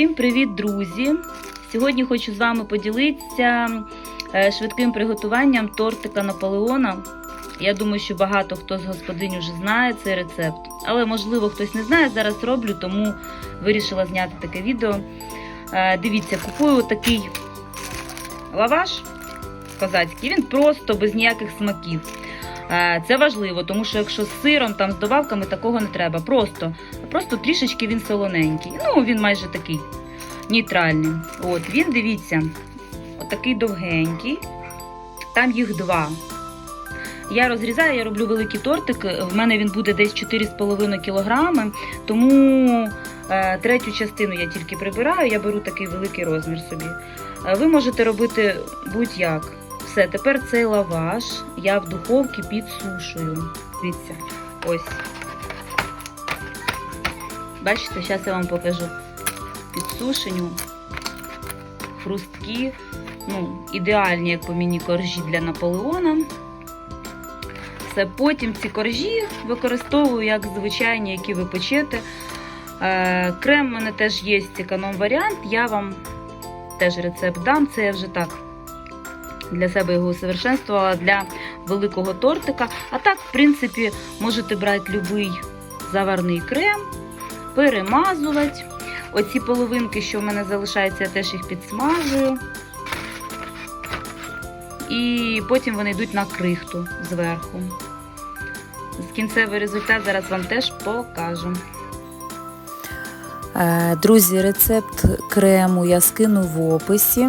Всім привіт, друзі! Сьогодні хочу з вами поділитися е, швидким приготуванням тортика Наполеона. Я думаю, що багато хто з господинь вже знає цей рецепт, але можливо хтось не знає. Зараз роблю, тому вирішила зняти таке відео. Е, Дивіться, купую такий лаваш козацький. Він просто без ніяких смаків. Це важливо, тому що якщо з сиром там з добавками такого не треба. Просто, просто трішечки він солоненький. Ну, він майже такий нейтральний. От він, дивіться, отакий довгенький. Там їх два. Я розрізаю, я роблю великий тортик. В мене він буде десь 4,5 кг, тому е, третю частину я тільки прибираю, я беру такий великий розмір собі. Е, ви можете робити будь-як. Все, тепер цей лаваш я в духовці підсушую. Дивіться, ось. Бачите, зараз я вам покажу. Підсушенню. Хрусткі, ну, ідеальні, як по мені, коржі для Наполеона. Все, потім ці коржі використовую як звичайні, які ви печете. Е, крем у мене теж є економ варіант. Я вам теж рецепт дам. Це я вже так для себе його усовершенствувала для великого тортика. А так, в принципі, можете брати будь-який заварний крем, перемазувати. Оці половинки, що в мене залишаються, я теж їх підсмажую. І потім вони йдуть на крихту зверху. Кінцевий результат зараз вам теж покажу. Е, Друзі, рецепт крему я скину в описі.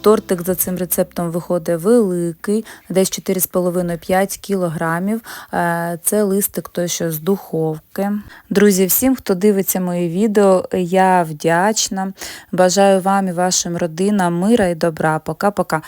Тортик за цим рецептом виходить великий, десь 4,5-5 кілограмів. Е, Це листик той, що з духовки. Друзі, всім, хто дивиться мої відео, я вдячна. Бажаю вам і вашим родинам мира і добра. Пока-пока.